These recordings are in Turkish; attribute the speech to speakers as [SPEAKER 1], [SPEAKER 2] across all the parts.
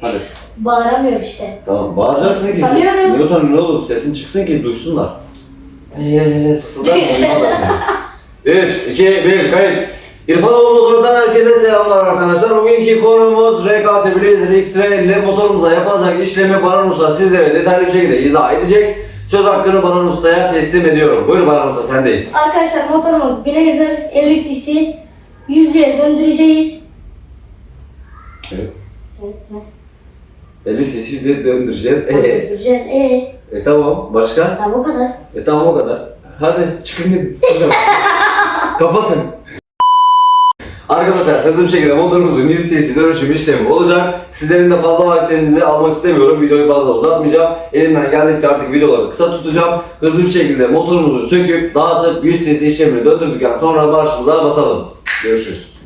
[SPEAKER 1] Hadi.
[SPEAKER 2] Bağıramıyor işte.
[SPEAKER 1] Tamam. Bağıracaksın ki.
[SPEAKER 2] Tanıyorum.
[SPEAKER 1] Niye utanıyorsun oğlum? Sesin çıksın ki duysunlar. Eee fısıldar mı? Uyumalar seni. 3, 2, 1, kayıt. İrfanoğlu Motor'dan herkese selamlar arkadaşlar. Bugünkü konumuz RKS Blazer X-Ray ile motorumuza yapılacak işlemi Baran Usta sizlere detaylı bir şekilde izah edecek. Söz hakkını Baran Usta'ya teslim ediyorum. Buyur Baran Usta sendeyiz.
[SPEAKER 2] Arkadaşlar motorumuz Blazer 50 cc. Yüzlüğe döndüreceğiz.
[SPEAKER 1] Evet. 50 cc de döndüreceğiz. Ee,
[SPEAKER 2] Döndüreceğiz. Ee,
[SPEAKER 1] e tamam. Başka?
[SPEAKER 2] ya bu kadar.
[SPEAKER 1] E tamam o kadar. Hadi çıkın gidin. Kapatın. Arkadaşlar hızlı bir şekilde motorumuzun 100 cc dönüşüm işlemi olacak. Sizlerin de fazla vaktinizi almak istemiyorum. Videoyu fazla uzatmayacağım. Elimden geldikçe artık videoları kısa tutacağım. Hızlı bir şekilde motorumuzu söküp dağıtıp 100 cc işlemini döndürdükten sonra marşımıza basalım. Görüşürüz.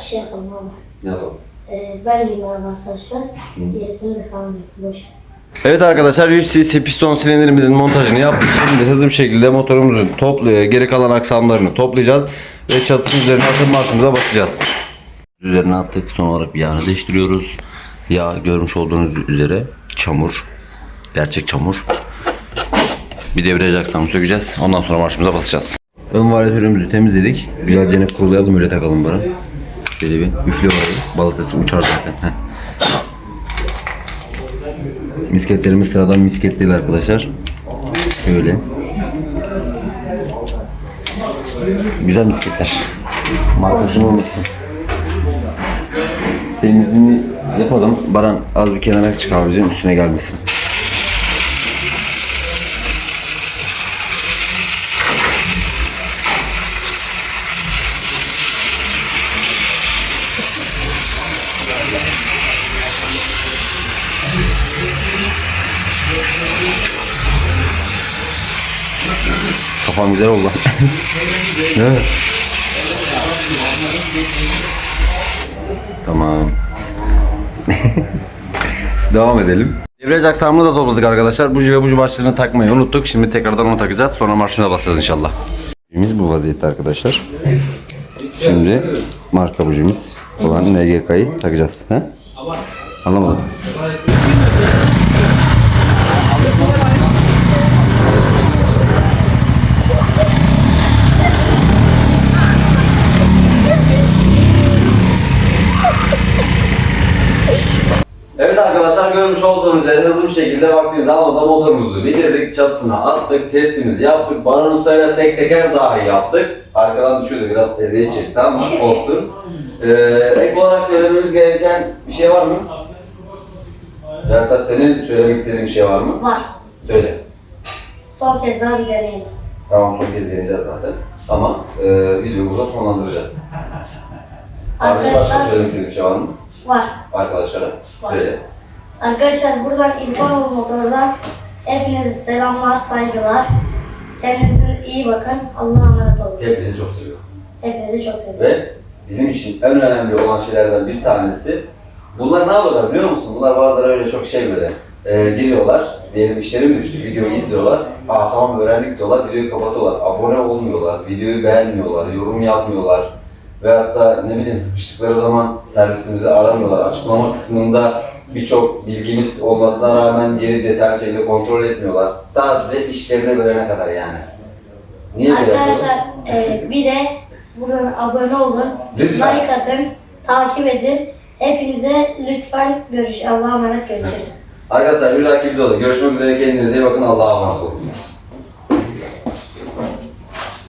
[SPEAKER 2] Şey yapalım ama.
[SPEAKER 1] Ne yapalım?
[SPEAKER 2] Ee, ben arkadaşlar. Gerisini de sanmıyorum. Boş.
[SPEAKER 1] Evet arkadaşlar 100 cc piston silindirimizin montajını yaptık. Şimdi hızlı bir şekilde motorumuzun toplu, geri kalan aksamlarını toplayacağız ve çatısının üzerine atıp marşımıza basacağız. Üzerine attık. Son olarak bir yağını değiştiriyoruz. Yağ görmüş olduğunuz üzere çamur. Gerçek çamur. Bir debriyaj aksamı sökeceğiz. Ondan sonra marşımıza basacağız. Ön varyatörümüzü temizledik. Güzelce kurulayalım öyle takalım bana. Şöyle bir üflü var. Balatası uçar zaten. Misketlerimiz sıradan misket değil arkadaşlar. Şöyle. Güzel misketler. Markasını unuttum. Temizliğini yapalım. Baran az bir kenara çık abicim üstüne gelmesin. Kafam güzel oldu. Tamam. Devam edelim. Debriyaj aksamını da topladık arkadaşlar. Buji ve buji başlığını takmayı unuttuk. Şimdi tekrardan onu takacağız. Sonra marşına basacağız inşallah. Bujimiz bu vaziyette arkadaşlar. Şimdi marka bujimiz olan NGK'yı takacağız. He? Anlamadım. Evet arkadaşlar görmüş olduğunuz üzere hızlı bir şekilde vaktinizi almadan motorumuzu bitirdik. Çatısına attık, testimizi yaptık. Baran Usta'yla tek teker dahi yaptık. Arkadan düşüyordu biraz eziyet çekti ama olsun. Ee, ek olarak söylememiz gereken bir şey var mı? Da senin söylemek istediğin bir şey var mı?
[SPEAKER 2] Var.
[SPEAKER 1] Söyle.
[SPEAKER 2] Son kez daha bir deneyelim.
[SPEAKER 1] Tamam son kez deneyeceğiz zaten. Ama e, videoyu burada sonlandıracağız. Arkadaşlar
[SPEAKER 2] Arkadaşlar
[SPEAKER 1] söylemek istediğin bir şey var mı?
[SPEAKER 2] var.
[SPEAKER 1] Arkadaşlara söyle.
[SPEAKER 2] Arkadaşlar buradan İlkanoğlu Motor'dan hepinize selamlar, saygılar. Kendinize iyi bakın. Allah'a emanet olun.
[SPEAKER 1] Hepinizi çok seviyorum.
[SPEAKER 2] Hepinizi çok
[SPEAKER 1] Ve
[SPEAKER 2] seviyoruz.
[SPEAKER 1] bizim için en önemli olan şeylerden bir tanesi bunlar ne yapıyorlar biliyor musun? Bunlar bazıları öyle çok şey böyle e, giriyorlar, diyelim işleri mi düştü, videoyu izliyorlar. Aa tamam öğrendik diyorlar, videoyu kapatıyorlar. Abone olmuyorlar, videoyu beğenmiyorlar, yorum yapmıyorlar. Ve hatta ne bileyim sıkıştıkları zaman servisimizi aramıyorlar. Açıklama kısmında birçok bilgimiz olmasına rağmen geri detaylı şekilde kontrol etmiyorlar. Sadece işlerine görene kadar yani. Niye böyle yapıyorlar?
[SPEAKER 2] Arkadaşlar e, bir de buradan abone olun.
[SPEAKER 1] Lütfen.
[SPEAKER 2] Like atın. Takip edin. Hepinize lütfen görüş. Allah'a emanet görüşürüz.
[SPEAKER 1] Arkadaşlar bir dahaki videoda görüşmek üzere kendinize iyi bakın Allah'a emanet olun.